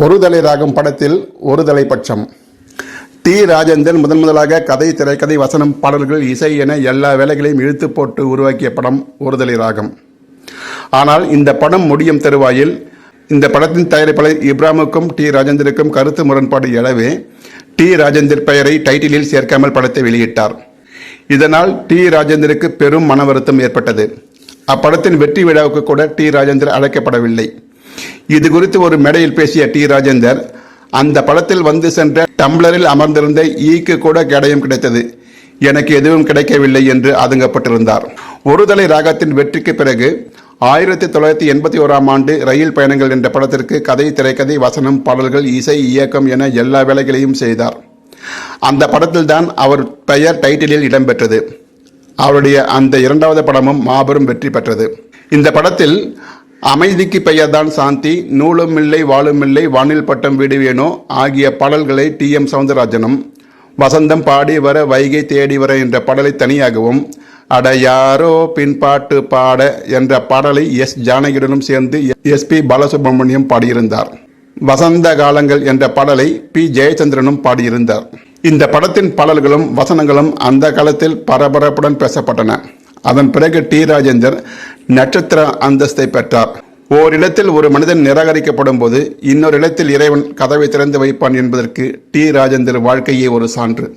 ஒரு தலை ராகம் படத்தில் ஒரு தலைப்பட்சம் பட்சம். டி. ராஜேந்திரன் முதன் முதலாக கதை திரைக்கதை வசனம் பாடல்கள் இசை என எல்லா வேலைகளையும் இழுத்து போட்டு உருவாக்கிய படம் ஒரு தலை ராகம். ஆனால் இந்த படம் முடியும் தருவாயில் இந்த படத்தின் தயாரிப்பாளர் இப்ராமுக்கும் டி. ராஜேந்தருக்கும் கருத்து முரண்பாடு எழவே டி. ராஜேந்தர் பெயரை டைட்டிலில் சேர்க்காமல் படத்தை வெளியிட்டார். இதனால் டி. ராஜேந்தருக்கு பெரும் மன வருத்தம் ஏற்பட்டது. அப்படத்தின் வெற்றி விழாவுக்கு கூட டி. ராஜேந்தர் அழைக்கப்படவில்லை. இது குறித்து ஒரு மேடையில் பேசிய டி. ராஜேந்தர் அந்த படத்தில் வந்து சென்ற டம்ளரில் அமர்ந்திருந்த ஈக்கு கூட கேடயம் கிடைத்தது. எனக்கு எதுவும் கிடைக்கவில்லை என்று அதுங்கப்பட்டிருந்தார். ஒருதலை ராகத்தின் வெற்றிக்கு பிறகு ஆயிரத்தி தொள்ளாயிரத்தி எண்பத்தி ஓராம் ஆண்டு ரயில் பயணங்கள் என்ற படத்திற்கு கதை திரைக்கதை வசனம் பாடல்கள் இசை இயக்கம் என எல்லா வேலைகளையும் செய்தார். அந்த படத்தில்தான் அவர் பெயர் டைட்டிலில் இடம்பெற்றது. அவருடைய அந்த இரண்டாவது படமும் மாபெரும் வெற்றி பெற்றது. இந்த படத்தில் அமைதிக்கு பெயர்தான் சாந்தி நூலும் இல்லை வாழும் இல்லை வானில் பட்டம் வீடு வேணோ ஆகிய பாடல்களை டி. எம். சவுந்தரராஜனும் வசந்தம் பாடி வர வைகை தேடி வர என்ற பாடலை தனியாகவும் அட யாரோ பின்பாட்டு பாட என்ற பாடலை எஸ். ஜானகியுடனும் சேர்ந்து எஸ். பி. பாலசுப்ரமணியம் பாடியிருந்தார். வசந்த காலங்கள் என்ற பாடலை பி. ஜெயச்சந்திரனும் பாடியிருந்தார். இந்த படத்தின் பாடல்களும் வசனங்களும் அந்த காலத்தில் பரபரப்புடன் பேசப்பட்டன. அதன் பிறகு டி. ராஜேந்தர் நட்சத்திர அந்தஸ்தை பெற்றார். ஓரிடத்தில் ஒரு மனிதன் நிராகரிக்கப்படும் போது இன்னொரு இடத்தில் இறைவன் கதவை திறந்து வைப்பான் என்பதற்கு டி. ராஜேந்தர் வாழ்க்கையே ஒரு சான்று.